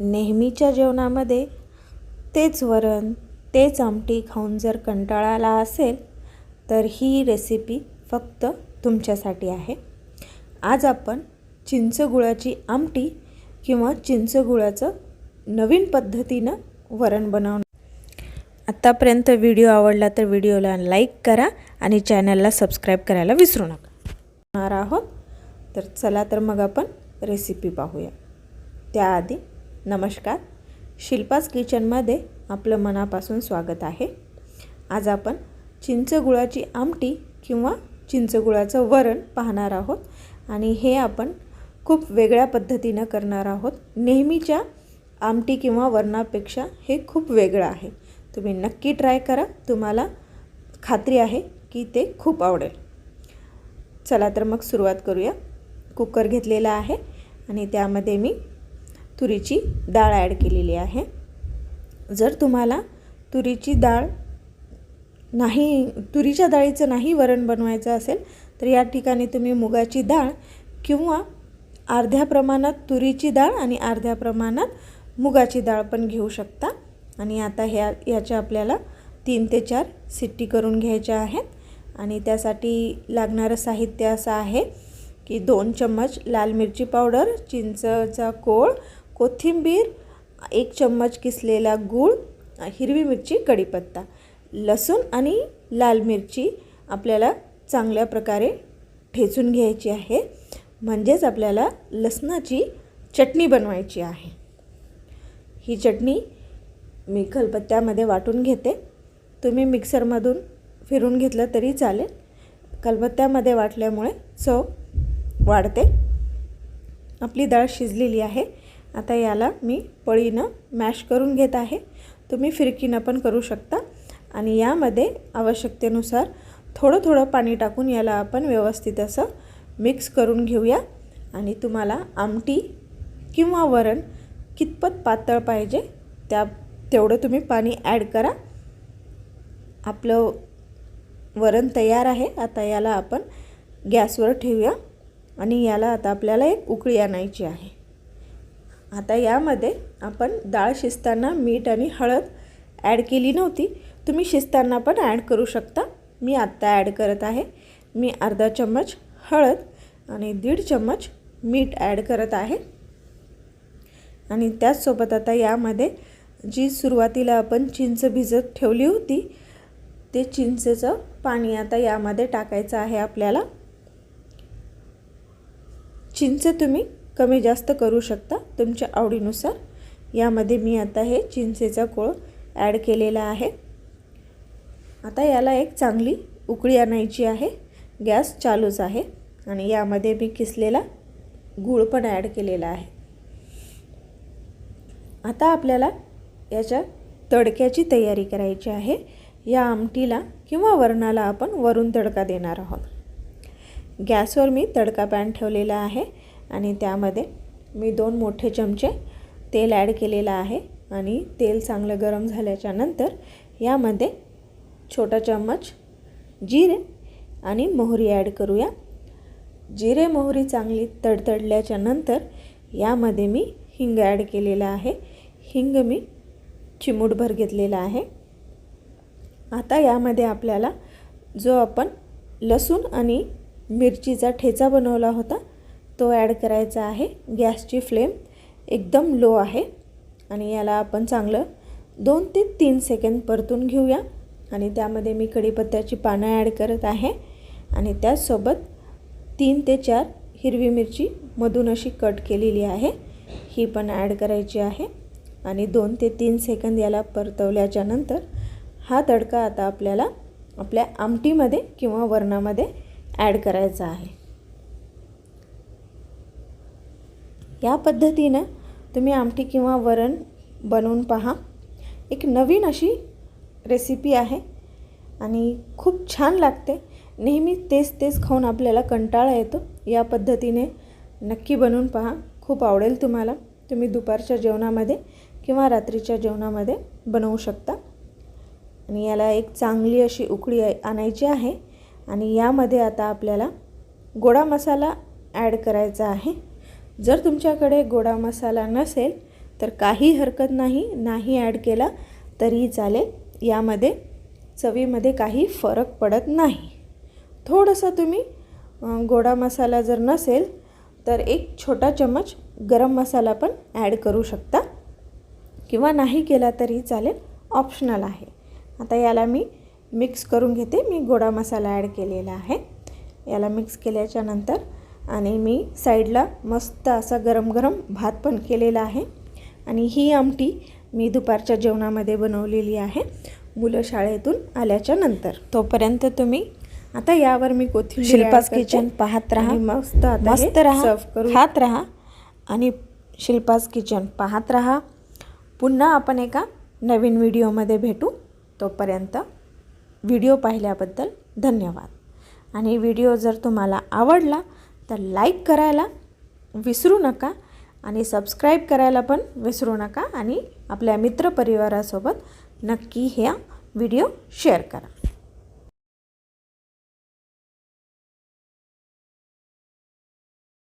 नेहमीच्या जेवणामध्ये तेच वरण तेच आमटी खाऊन जर कंटाळा आला असेल तर ही रेसिपी फक्त तुमच्यासाठी आहे. आज आपण चिंचगुळाची आमटी किंवा चिंचगुळाचं नवीन पद्धतीनं वरण बनवणं आत्तापर्यंत व्हिडिओ आवडला तर व्हिडिओला लाईक करा आणि चॅनलला सबस्क्राईब करायला विसरू नका. आहोत तर चला तर मग आपण रेसिपी पाहूया. त्याआधी नमस्कार. शिल्पास किचनमध्ये आपलं मनापासून स्वागत आहे. आज आपण चिंचगुळाची आमटी किंवा चिंचगुळाचं वरण पाहणार आहोत आणि हे आपण खूप वेगळ्या पद्धतीनं करणार आहोत. नेहमीच्या आमटी किंवा वरणापेक्षा हे खूप वेगळं आहे. तुम्ही नक्की ट्राय करा. तुम्हाला खात्री आहे की ते खूप आवडेल. चला तर मग सुरुवात करूया. कुकर घेतलेला आहे आणि त्यामध्ये मी तुरीची डाळ ॲड केलेली आहे. जर तुम्हाला तुरीची डाळ नाही तुरीच्या डाळीचं नाही वरण बनवायचं असेल तर या ठिकाणी तुम्ही मुगाची डाळ किंवा अर्ध्या प्रमाणात तुरीची डाळ आणि अर्ध्या प्रमाणात मुगाची डाळ पण घेऊ शकता. आणि आता ह्या याच्या आपल्याला तीन ते चार सिट्टी करून घ्यायच्या आहेत. आणि त्यासाठी लागणारं साहित्य असं आहे की दोन चम्मच लाल मिरची पावडर चिंचचा कोळ कोथिंबीर एक चम्मच किसलेला गूळ हिरवी मिरची कढीपत्ता लसूण आणि लाल मिरची आपल्याला चांगल्या प्रकारे ठेचून घ्यायची आहे. म्हणजेच आपल्याला लसणाची चटणी बनवायची आहे. ही चटणी मी खलबत्त्यामध्ये वाटून घेते. तुम्ही मिक्सरमधून फिरून घेतलं तरी चालेल. खलबत्त्यामध्ये वाटल्यामुळे चव वाढते. आपली डाळ शिजलेली आहे. आता याला मी पळीनं मॅश करून घेत आहे. तुम्ही फिरकीनं पण करू शकता. आणि यामध्ये आवश्यकतेनुसार थोडं थोडं पाणी टाकून याला आपण व्यवस्थित असं मिक्स करून घेऊया. आणि तुम्हाला आमटी किंवा वरण कितपत पातळ पाहिजे त्या तेवढं तुम्ही पाणी ॲड करा. आपलं वरण तयार आहे. आता याला आपण गॅसवर ठेवूया. आणि याला आता आपल्याला एक उकळी आणायची आहे. आता यामध्ये आपण डाळ शिजताना मीठ आणि हळद ॲड केली नव्हती. तुम्ही शिजताना पण ॲड करू शकता. मी आत्ता ॲड करत आहे. मी अर्धा चम्मच हळद आणि दीड चम्मच मीठ ॲड करत आहे. आणि त्याचसोबत आता यामध्ये जी सुरुवातीला आपण चिंच भिजत ठेवली होती ते चिंचेचं पाणी आता यामध्ये टाकायचं आहे आपल्याला. चिंच तुम्ही कमी जास्त करू शकता तुमच्या आवडीनुसार. यामध्ये मी आता हे चिंचेचा कोळ ॲड केलेला आहे. आता याला एक चांगली उकळी आणायची आहे. गॅस चालूच आहे आणि यामध्ये मी किसलेला गूळ पण ॲड केलेला आहे. आता आपल्याला याच्या तडक्याची तयारी करायची आहे. या आमटीला किंवा वरणाला आपण वरून तडका देणार आहोत. गॅसवर मी तडका पॅन ठेवलेला आहे. आणि त्यामध्ये मी दोन मोठे चमचे तेल ॲड केलेलं आहे आणि तेल चांगलं गरम झाल्याच्यानंतर यामध्ये छोटा चम्मच जिरे आणि मोहरी ॲड करूया. जिरे मोहरी चांगली तडतडल्याच्या नंतर यामध्ये मी हिंग ॲड केलेला आहे. हिंग मी चिमूटभर घेतलेला आहे. आता यामध्ये आपल्याला जो आपण लसूण आणि मिरचीचा ठेचा बनवला होता तो ॲड करायचा आहे. गॅसची फ्लेम एकदम लो आहे. आणि याला आपण चांगलं दोन ते तीन सेकंद परतून घेऊया. आणि त्यामध्ये मी कढीपत्त्याची पानं ॲड करत आहे. आणि त्याचसोबत तीन ते चार हिरवी मिरची मधून अशी कट केलेली आहे. ही पण ॲड करायची आहे. आणि दोन ते तीन सेकंद याला परतवल्याच्या नंतर हा तडका आता आपल्याला आपल्या आमटीमध्ये किंवा वरणामध्ये ॲड करायचा आहे. या पद्धतीनं तुम्ही आमटी किंवा वरण बनवून पहा. एक नवीन अशी रेसिपी आहे आणि खूप छान लागते. नेहमी तेच तेच खाऊन आपल्याला कंटाळा येतो. या पद्धतीने नक्की बनवून पहा. खूप आवडेल तुम्हाला. तुम्ही दुपारच्या जेवणामध्ये किंवा रात्रीच्या जेवणामध्ये बनवू शकता. आणि याला एक चांगली अशी उकळी आणायची आहे. आणि यामध्ये आता आपल्याला गोडा मसाला ॲड करायचा आहे. जर तुमच्याकडे गोडा मसाला नसेल तर काही हरकत नाही नाही ॲड केला तरीही चालेल. यामध्ये चवीमध्ये काही फरक पडत नाही. थोडंसं तुम्ही गोडा मसाला जर नसेल तर एक छोटा चमच गरम मसाला पण ॲड करू शकता. किंवा नाही केला तरी चालेल ऑप्शनल आहे. आता याला मी मिक्स करून घेते. मी गोडा मसाला ॲड केलेला आहे. याला मिक्स केल्याच्यानंतर आणि मी साईडला मस्त असा गरम गरम भात पण केलेला आहे. आणि ही आमटी मी दुपारच्या जेवणामध्ये बनवलेली आहे मुलं शाळेतून आल्याच्यानंतर. तोपर्यंत तुम्ही आता यावर मी कोथिंबीर शिल्पास. किचन पाहत राहा. मस्त मस्त राहा. खात राहा. आणि शिल्पास किचन पाहत राहा. पुन्हा आपण एका नवीन व्हिडिओमध्ये भेटू. तोपर्यंत व्हिडिओ पाहिल्याबद्दल धन्यवाद. आणि व्हिडिओ जर तुम्हाला आवडला तर लाईक करायला विसरू नका आणि सबस्क्राईब करायला पण विसरू नका आणि आपल्या मित्रपरिवारासोबत नक्की ह्या व्हिडिओ शेअर करा.